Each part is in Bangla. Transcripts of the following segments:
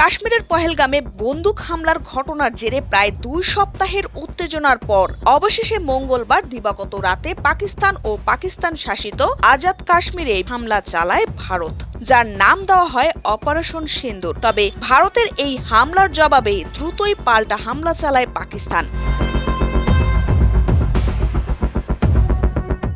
কাশ্মীরের পহেলগামে বন্দুক হামলার ঘটনার জেরে প্রায় দুই সপ্তাহের উত্তেজনার পর অবশেষে মঙ্গলবার দিবাগত রাতে পাকিস্তান ও পাকিস্তান শাসিত আজাদ কাশ্মীরে হামলা চালায় ভারত, যার নাম দেওয়া হয় অপারেশন সিন্দুর। তবে ভারতের এই হামলার জবাবে দ্রুতই পাল্টা হামলা চালায় পাকিস্তান।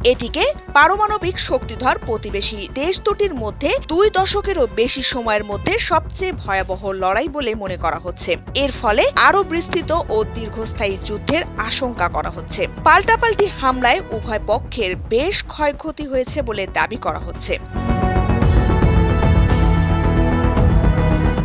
এটিকে পারমাণবিক শক্তিধর প্রতিবেশী দেশ দুটির মধ্যে দুই দশকেরও বেশি সময়ের মধ্যে সবচেয়ে ভয়াবহ লড়াই বলে মনে করা হচ্ছে। এর ফলে আরও বিস্তৃত ও দীর্ঘস্থায়ী যুদ্ধের আশঙ্কা করা হচ্ছে। পাল্টাপাল্টি হামলায় উভয় পক্ষের বেশ ক্ষয়ক্ষতি হয়েছে বলে দাবি করা হচ্ছে।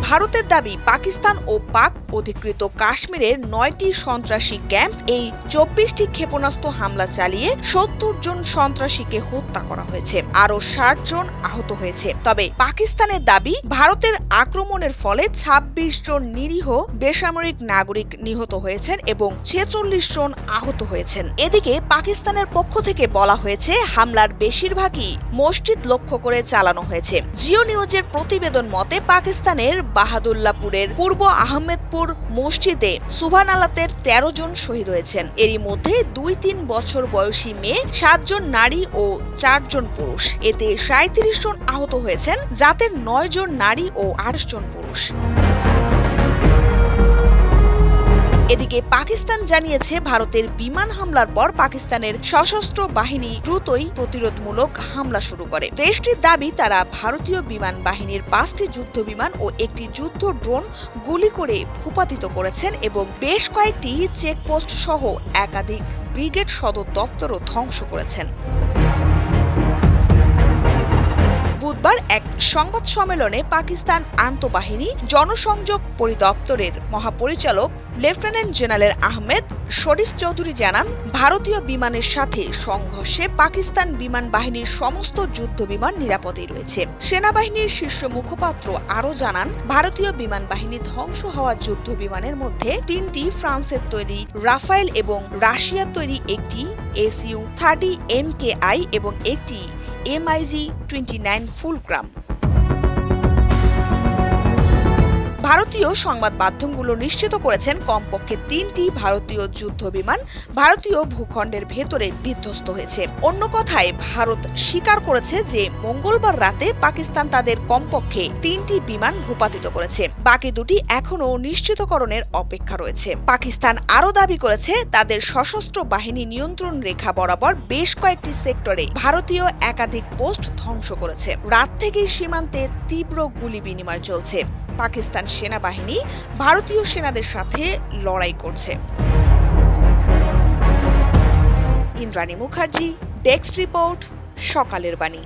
ভারতের দাবি, পাকিস্তান ও পাক অধিকৃত কাশ্মীরের নয়টি সন্ত্রাসী ক্যাম্প এই চব্বিশটি ক্ষেপণাস্ত্র হামলা চালিয়ে সত্তর জন সন্ত্রাসীকে হত্যা করা হয়েছে। আরও ষাট জন আহত হয়েছে। তবে পাকিস্তানের দাবি, ভারতের আক্রমণের ফলে ২৬ জন নিরীহ বেসামরিক নাগরিক নিহত হয়েছেন এবং ছেচল্লিশ জন আহত হয়েছেন। এদিকে পাকিস্তানের পক্ষ থেকে বলা হয়েছে, হামলার বেশিরভাগই মসজিদ লক্ষ্য করে চালানো হয়েছে। জিও নিউজের প্রতিবেদন মতে, পাকিস্তানের বাহাদুল্লাপুরের পূর্ব আহমেদপুর মসজিদে সুভান আলাতের তেরো জন শহীদ হয়েছেন। এরই মধ্যে দুই তিন বছর বয়সী মেয়ে সাতজন নারী ও চারজন পুরুষ। এতে সাঁত্রিশ জন আহত হয়েছেন, যাতে নয় জন নারী ও আটজন জন পুরুষ। এদিকে পাকিস্তান জানিয়েছে ভারতের বিমান হামলার পর পাকিস্তানের সশস্ত্র বাহিনী দ্রুতই প্রতিরোধমূলক হামলা শুরু করে। দেশটির দাবি, তারা ভারতীয় বিমান বাহিনীর পাঁচটি যুদ্ধ বিমান ও একটি যুদ্ধ ড্রোন গুলি করে ভূপাতিত করেছেন এবং বেশ কয়েকটি চেকপোস্ট সহ একাধিক ব্রিগেড সদর দপ্তরও ধ্বংস করেছেন। বুধবার এক সংবাদ সম্মেলনে পাকিস্তান আন্তঃবাহিনী জনসংযোগ পরিদপ্তরের মহাপরিচালক লেফটেন্যান্ট জেনারেল আহমেদ শরীফ চৌধুরী জানান, ভারতীয় বিমানের সাথে সংঘর্ষে পাকিস্তান বিমান বাহিনীর সমস্ত যুদ্ধ বিমান নিরাপদে রয়েছে। সেনাবাহিনীর শীর্ষ মুখপাত্র আরও জানান, ভারতীয় বিমান বাহিনী ধ্বংস হওয়া যুদ্ধ বিমানের মধ্যে তিনটি ফ্রান্সের তৈরি রাফায়েল এবং রাশিয়ার তৈরি একটি SU, thirty M K I এবং একটি এমআইজি টোয়েন্টি নাইন ফুলক্রাম ভারতীয় সংবাদ মাধ্যমগুলো নিশ্চিত করেছেন কমপক্ষে তিনটি ভারতীয় যুদ্ধ বিমান ভারতীয় ভূখণ্ডের ভেতরে বিধ্বস্ত হয়েছে। অন্য কথায়, ভারত স্বীকার করেছে যে মঙ্গলবার রাতে পাকিস্তান তাদের কমপক্ষে তিনটি বিমান ভূপাতিত করেছে। বাকি দুটি এখনও নিশ্চিতকরণের অপেক্ষা রয়েছে। পাকিস্তান আরও দাবি করেছে, তাদের সশস্ত্র বাহিনী নিয়ন্ত্রণ রেখা বরাবর বেশ কয়েকটি সেক্টরে ভারতীয় একাধিক পোস্ট ধ্বংস করেছে। রাত থেকেই সীমান্তে তীব্র গুলি বিনিময় চলছে। পাকিস্তান সেনাবাহিনী ভারতীয় সেনাদের সাথে লড়াই করছে। ইন্দ্রাণী মুখার্জি ডেস্ক রিপোর্ট সকালের বাণী।